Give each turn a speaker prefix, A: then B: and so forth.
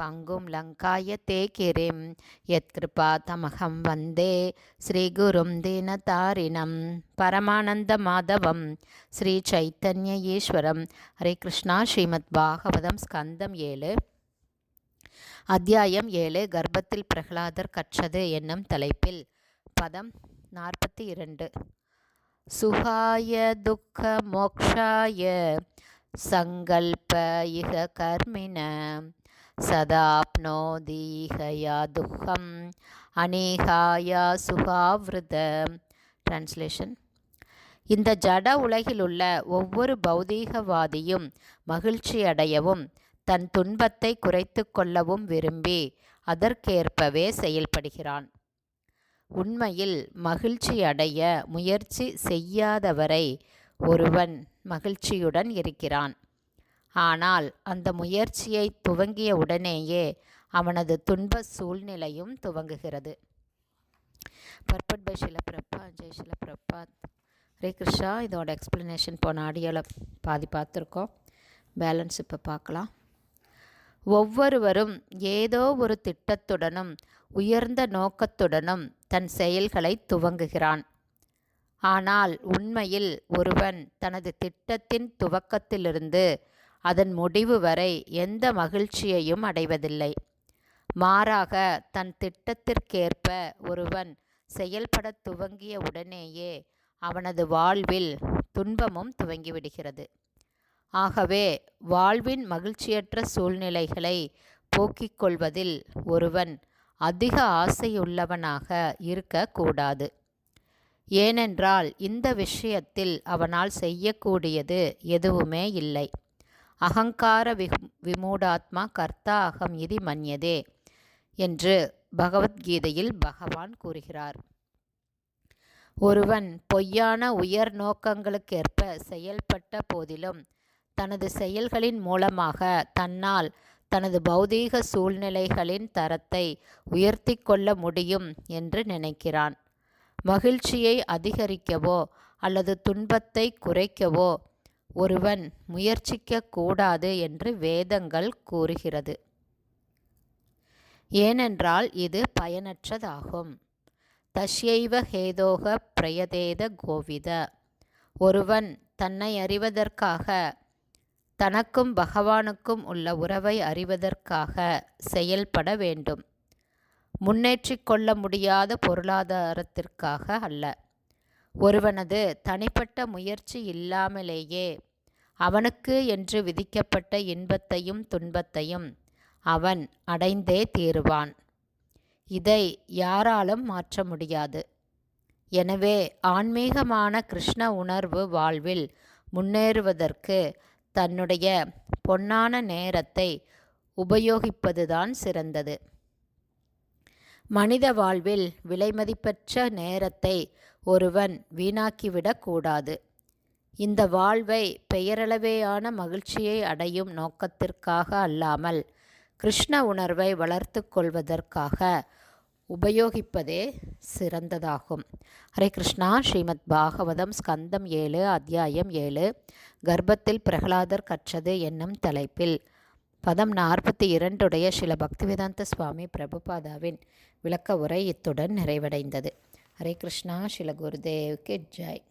A: பங்கும் லங்காய கிரிம் யத்கிருபா தமகம் வந்தே. ஸ்ரீகுரும் தீனதாரிணம் பரமானந்த மாதவம். ஸ்ரீ சைத்தன்ய ஈஸ்வரம். ஹரே கிருஷ்ணா. ஸ்ரீமத் பாகவதம் ஸ்கந்தம் ஏழு. அத்தியாயம் ஏழு. கர்ப்பத்தில் பிரகலாதர் கற்றது என்னும் தலைப்பில். பதம் நாற்பத்தி இரண்டு. சுகாய துக்க மோக்ஷாய சங்கல்ப இக கர்மிண சதாப்னோதீகயா துக்கம் அநேகாயா சுகாவிருத டிரான்ஸ்லேஷன் இந்த ஜட உலகிலுள்ள ஒவ்வொரு பௌதீகவாதியும் மகிழ்ச்சி அடையவும் தன் துன்பத்தை குறைத்து கொள்ளவும் விரும்பி அதற்கேற்பவே செயல்படுகிறான். உண்மையில் மகிழ்ச்சி அடைய முயற்சி செய்யாதவரை ஒருவன் மகிழ்ச்சியுடன் இருக்கிறான். ஆனால் அந்த முயற்சியை துவங்கிய உடனேயே அவனது துன்ப சூழ்நிலையும் துவங்குகிறது. பர்பட் பை ஷிலப்பிரப்பா ஜெய் ஷிலப்பிரப்பா ஹரே கிருஷ்ணா இதோட எக்ஸ்ப்ளனேஷன் போன ஆடியோவில் பாதி பார்த்துருக்கோம். பேலன்ஸ் இப்போ பார்க்கலாம். ஒவ்வொருவரும் ஏதோ ஒரு திட்டத்துடனும் உயர்ந்த நோக்கத்துடனும் தன் செயல்களை துவங்குகிறான். ஆனால் உண்மையில் ஒருவன் தனது திட்டத்தின் துவக்கத்திலிருந்து அதன் முடிவு வரை எந்த மகிழ்ச்சியையும் அடைவதில்லை. மாறாக தன் திட்டத்திற்கேற்ப ஒருவன் செயல்பட துவங்கிய உடனேயே அவனது வாழ்வில் துன்பமும் துவங்கிவிடுகிறது. ஆகவே வாழ்வின் மகிழ்ச்சியற்ற சூழ்நிலைகளை போக்கிக் கொள்வதில் ஒருவன் அதிக ஆசையுள்ளவனாக இருக்கக்கூடாது ஏனென்றால் இந்த விஷயத்தில் அவனால் செய்யக்கூடியது எதுவுமே இல்லை. அகங்கார வி விமூடாத்மா கர்த்தா அகம் இதி மன்யதே என்று பகவத்கீதையில் பகவான் கூறுகிறார். ஒருவன் பொய்யான உயர் நோக்கங்களுக்கேற்ப செயல்பட்ட போதிலும் தனது செயல்களின் மூலமாக தன்னால் தனது பௌதீக சூழ்நிலைகளின் தரத்தை உயர்த்தி கொள்ள முடியும் என்று நினைக்கிறான். மகிழ்ச்சியை அதிகரிக்கவோ அல்லது துன்பத்தை குறைக்கவோ ஒருவன் முயற்சிக்க கூடாது என்று வேதங்கள் கூறுகிறது. ஏனென்றால் இது பயனற்றதாகும். தஷ்யைவ ஹேதோக பிரயதேத கோவித. ஒருவன் தன்னை அறிவதற்காக தனக்கும் பகவானுக்கும் உள்ள உறவை அறிவதற்காக செயல்பட வேண்டும். முன்னேற்றிக் கொள்ள முடியாத பொருளாதாரத்திற்காக அல்ல. ஒருவனது தனிப்பட்ட முயற்சி இல்லாமலேயே அவனுக்கு என்று விதிக்கப்பட்ட இன்பத்தையும் துன்பத்தையும் அவன் அடைந்தே தீருவான். இதை யாராலும் மாற்ற முடியாது. எனவே ஆன்மீகமான கிருஷ்ண உணர்வு வாழ்வில் முன்னேறுவதற்கு தன்னுடைய பொன்னான நேரத்தை உபயோகிப்பதுதான் சிறந்தது. மனித வாழ்வில் விலைமதிப்பற்ற நேரத்தை ஒருவன் வீணாக்கிவிடக்கூடாது இந்த வாழ்வை பெயரளவேயான மகிழ்ச்சியை அடையும் நோக்கத்திற்காக அல்லாமல் கிருஷ்ண உணர்வை வளர்த்து கொள்வதற்காக உபயோகிப்பதே சிறந்ததாகும். ஹரே கிருஷ்ணா. ஸ்ரீமத் பாகவதம் ஸ்கந்தம் ஏழு அத்தியாயம் ஏழு. கர்ப்பத்தில் பிரகலாதர் கற்றது என்னும் தலைப்பில் பதம் நாற்பத்தி இரண்டுடைய சில பக்திவேதாந்த சுவாமி பிரபுபாதாவின் விளக்க உரை இத்துடன் நிறைவடைந்தது. ஹரே கிருஷ்ணா சில குருதேவ்க்கு ஜெய்.